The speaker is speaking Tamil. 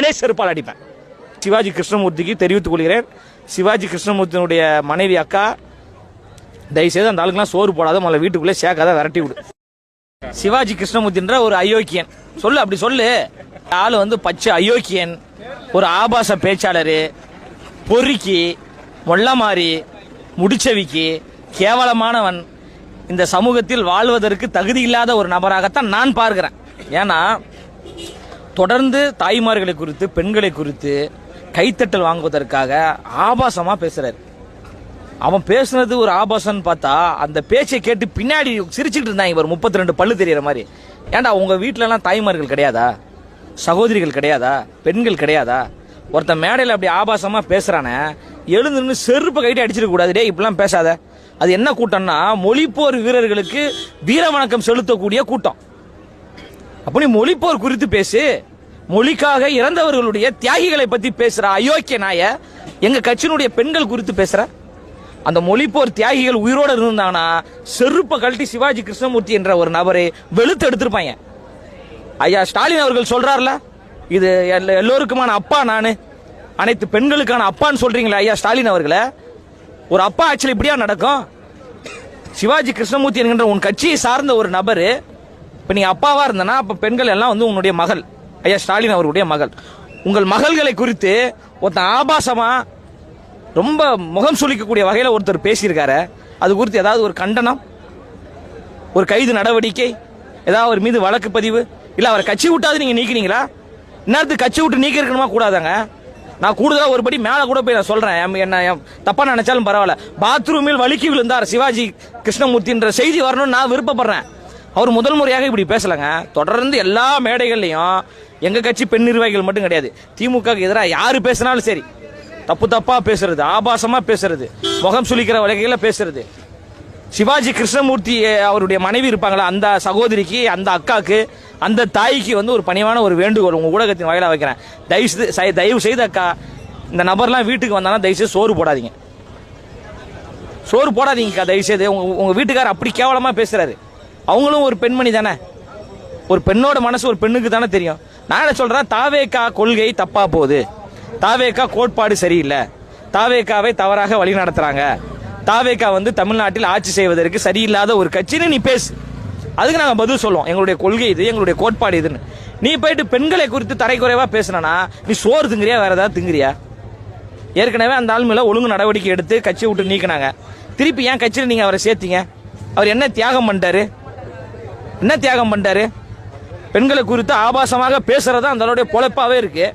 நானே செருப்பால் அடிப்பேன். சிவாஜி கிருஷ்ணமூர்த்திக்கு தெரிவித்துக் கொள்கிறேன். சிவாஜி கிருஷ்ணமூர்த்தியினுடைய மனைவி அக்கா தயவுசெய்து அந்த ஆளுக்கெல்லாம் சோறு போடாத முதல்ல வீட்டுக்குள்ளே சேர்க்காத விரட்டி விடு. சிவாஜி கிருஷ்ணமூர்த்தின்ற ஒரு அயோக்கியன். சொல்லு அப்படி சொல்லு. ஆள் வந்து பச்சை அயோக்கியன் ஒரு ஆபாச பேச்சாளர் பொறுக்கி மொள்ளமாறி முடிச்சவிக்கு கேவலமானவன். இந்த சமூகத்தில் வாழ்வதற்கு தகுதி இல்லாத ஒரு நபராகத்தான் நான் பார்க்கிறேன். ஏன்னா தொடர்ந்து தாய்மார்களை குறித்து பெண்களை குறித்து கைத்தட்டல் வாங்குவதற்காக ஆபாசமாக பேசுகிறார் அவன் பேசுனது ஒரு ஆபாசம்னு பார்த்தா அந்த பேச்சை கேட்டு பின்னாடி சிரிச்சுட்டு இருந்தாங்க இவர் முப்பத்தி ரெண்டு பல்லு தெரியற மாதிரி. ஏன்டா உங்கள் வீட்டிலலாம் தாய்மார்கள் கிடையாதா? சகோதரிகள் கிடையாதா? பெண்கள் கிடையாதா? ஒருத்தன் மேடையில் அப்படி ஆபாசமாக பேசுகிறானே எழுந்து நின்று செருப்பு கைட்டு அடிச்சிடக்கூடாது டே இப்படிலாம் பேசாத. அது என்ன கூட்டம்னா மொழிப்போர் வீரர்களுக்கு வீர வணக்கம் செலுத்தக்கூடிய கூட்டம். அப்ப நீ மொழிப்போர் குறித்து பேசு. மொழிக்காக இறந்தவர்களுடைய தியாகிகளை பத்தி பேசுற அயோக்கிய நாய எங்க கட்சியினுடைய பெண்கள் குறித்து பேசுற? அந்த மொழிப்போர் தியாகிகள் உயிரோட இருந்தாங்கன்னா செருப்பை கழட்டி சிவாஜி கிருஷ்ணமூர்த்தி என்ற ஒரு நபரை வெளுத்து எடுத்திருப்பாங்க. ஐயா ஸ்டாலின் அவர்கள் சொல்றாருல இது எல்ல- எல்லோருக்குமான அப்பா நானு. அனைத்து பெண்களுக்கான அப்பான்னு சொல்றீங்களா ஐயா ஸ்டாலின் அவர்களை. ஒரு அப்பா ஆக்சுவலி இப்படியா நடக்கும்? சிவாஜி கிருஷ்ணமூர்த்தி என்கின்ற உன் கட்சியை சார்ந்த ஒரு நபரு இப்போ நீ அப்பாவா இருந்தனா அப்போ பெண்கள் எல்லாம் வந்து உன்னுடைய மகள். ஐயா ஸ்டாலின் அவருடைய மகள். உங்கள் மகள்களை குறித்து ஒருத்தன் ஆபாசமா ரொம்ப முகம் சுளிக்கக்கூடிய வகையில் ஒருத்தர் பேசியிருக்காரு. அது குறித்து ஏதாவது ஒரு கண்டனம்? ஒரு கைது நடவடிக்கை? ஏதாவது அவர் மீது வழக்கு பதிவு? இல்லை அவரை கட்சி விட்டாது நீங்கள் நீக்கினீங்களா? இன்னத்துக்கு கட்சி விட்டு நீக்க இருக்கணுமா? கூடாதாங்க. நான் கூடுதலாக ஒரு படி கூட போய் நான் சொல்கிறேன் என்ன தப்பாக தப்பா நினைச்சாலும் பரவாயில்ல. பாத்ரூமில் வழுக்கி விழுந்தார் சிவாஜி கிருஷ்ணமூர்த்தின்ற செய்தி வரணும்னு நான் விருப்பப்படுறேன். அவர் முதல் முறையாக இப்படி பேசலைங்க. தொடர்ந்து எல்லா மேடைகள்லையும் எங்கள் கட்சி பெண் நிர்வாகிகள் மட்டும் கிடையாது. திமுக எதிராக யார் பேசினாலும் சரி தப்பு தப்பாக பேசுறது ஆபாசமாக பேசுறது முகம் சுளிக்கிற வகையில் பேசுறது. சிவாஜி கிருஷ்ணமூர்த்தி அவருடைய மனைவி இருப்பாங்களா அந்த சகோதரிக்கு அந்த அக்காவுக்கு அந்த தாய்க்கு வந்து ஒரு பணிவான ஒரு வேண்டுகோள் உங்கள் ஊடகத்தின் வகையில் வைக்கிறேன். தயவு செய்து தயவு செய்து அக்கா இந்த நபர்லாம் வீட்டுக்கு வந்தாங்கன்னா தயவு செய்து சோறு போடாதீங்க. சோறு போடாதீங்கக்கா தயவு செய்து உங்கள் உங்கள் வீட்டுக்காரர் அப்படி கேவலமாக பேசுகிறாரு அவங்களும் ஒரு பெண்மணி தானே? ஒரு பெண்ணோட மனசு ஒரு பெண்ணுக்கு தானே தெரியும். நான் என்ன சொல்கிறேன் தாவேக்கா கொள்கை தப்பாக போகுது. தாவேக்கா கோட்பாடு சரியில்லை. தாவேக்காவை தவறாக வழி நடத்துகிறாங்க தாவேக்கா வந்து தமிழ்நாட்டில் ஆட்சி செய்வதற்கு சரியில்லாத ஒரு கட்சின்னு நீ பேசு. அதுக்கு நாங்கள் பதில் சொல்லுவோம். எங்களுடைய கொள்கை இது எங்களுடைய கோட்பாடு இதுன்னு. நீ போயிட்டு பெண்களை குறித்து தரைக்குறைவாக பேசுனா நீ சோறு திங்குறியா வேற ஏதாவது திங்குறியா? ஏற்கனவே அந்த ஆள் மேலே ஒழுங்கு நடவடிக்கை எடுத்து கட்சியை விட்டு நீக்கினாங்க. திருப்பி ஏன் கட்சியில் நீங்கள் அவரை சேர்த்தீங்க? அவர் என்ன தியாகம் பண்ணிட்டாரு? என்ன தியாகம் பண்ணிட்டாரு? பெண்களை குறித்து ஆபாசமாக பேசுறது அந்த ஆளுடைய பொழைப்பாவே இருக்கு.